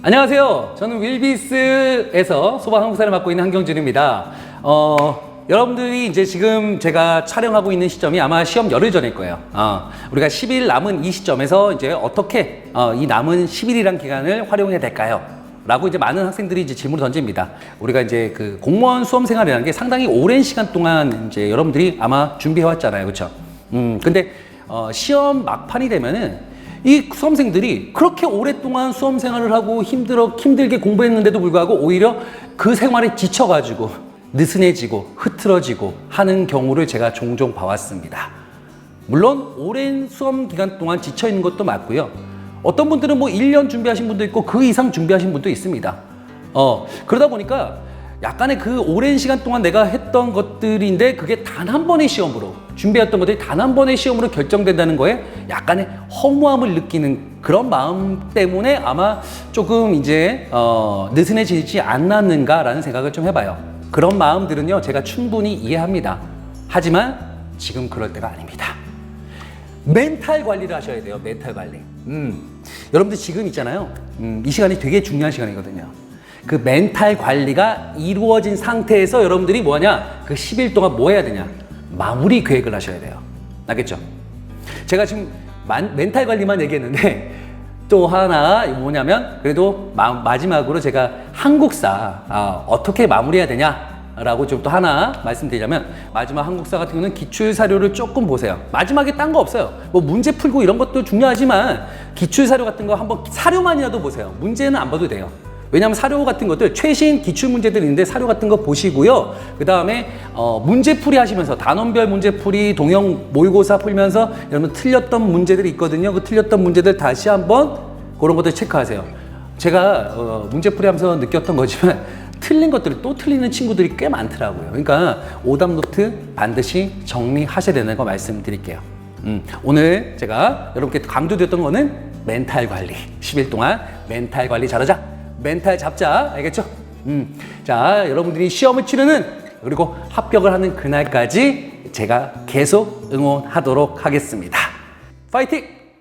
안녕하세요. 저는 윌비스에서 소방 항공사를 맡고 있는 한경준입니다. 어, 여러분들이 이제 지금 제가 촬영하고 있는 시점이 아마 시험 열흘 전일 거예요. 어, 우리가 10일 남은 이 시점에서 이제 어떻게 어, 이 남은 10일이란 기간을 활용해야 될까요? 라고 이제 많은 학생들이 이제 질문을 던집니다. 우리가 이제 그 공무원 수험 생활이라는 게 상당히 오랜 시간 동안 이제 여러분들이 아마 준비해 왔잖아요. 그렇죠? 음, 근데 어, 시험 막판이 되면은 이 수험생들이 그렇게 오랫동안 수험 생활을 하고 힘들어 힘들게 공부했는데도 불구하고 오히려 그 생활에 지쳐가지고 느슨해지고 흐트러지고 하는 경우를 제가 종종 봐왔습니다. 물론 오랜 수험 기간 동안 지쳐 있는 것도 맞고요. 어떤 분들은 뭐 1년 준비하신 분도 있고 그 이상 준비하신 분도 있습니다. 어, 그러다 보니까 약간의 그 오랜 시간 동안 내가 했던 것들인데 그게 단 한 번의 시험으로 준비했던 것들이 단 한 번의 시험으로 결정된다는 거에 약간의 허무함을 느끼는 그런 마음 때문에 아마 조금 이제 어, 느슨해지지 않았는가라는 생각을 좀 해봐요. 그런 마음들은요 제가 충분히 이해합니다. 하지만 지금 그럴 때가 아닙니다. 멘탈 관리를 하셔야 돼요. 멘탈 관리. 음. 여러분들 지금 있잖아요. 음, 이 시간이 되게 중요한 시간이거든요. 그 멘탈 관리가 이루어진 상태에서 여러분들이 뭐하냐? 그 10일 동안 뭐 해야 되냐? 마무리 계획을 하셔야 돼요. 알겠죠? 제가 지금 만- 멘탈 관리만 얘기했는데 또 하나 뭐냐면 그래도 마, 지막으로 제가 한국사 아, 어떻게 마무리해야 되냐 라고 좀 또 하나 말씀드리자면 마지막 한국사 같은 경우는 기출 사료를 조금 보세요. 마지막에 딴 거 없어요. 뭐 문제 풀고 이런 것도 중요하지만 기출 사료 같은 거 한번 사료만이라도 보세요. 문제는 안 봐도 돼요. 왜냐하면 사료 같은 것들 최신 기출 문제들이 있는데 사료 같은 거 보시고요. 그 다음에 어, 문제풀이 하시면서 단원별 문제풀이 동영 모의고사 풀면서 여러분 틀렸던 문제들이 있거든요. 그 틀렸던 문제들 다시 한번 그런 것들 체크하세요. 제가 어, 문제풀이 하면서 느꼈던 거지만 틀린 것들을 또 틀리는 친구들이 꽤 많더라고요. 그러니까 오답 노트 반드시 정리하셔야 되는 거 말씀드릴게요. 음, 오늘 제가 여러분께 강조드렸던 거는 멘탈 관리. 10일 동안 멘탈 관리 잘하자. 멘탈 잡자. 알겠죠? 음. 자, 여러분들이 시험을 치르는 그리고 합격을 하는 그날까지 제가 계속 응원하도록 하겠습니다. 파이팅!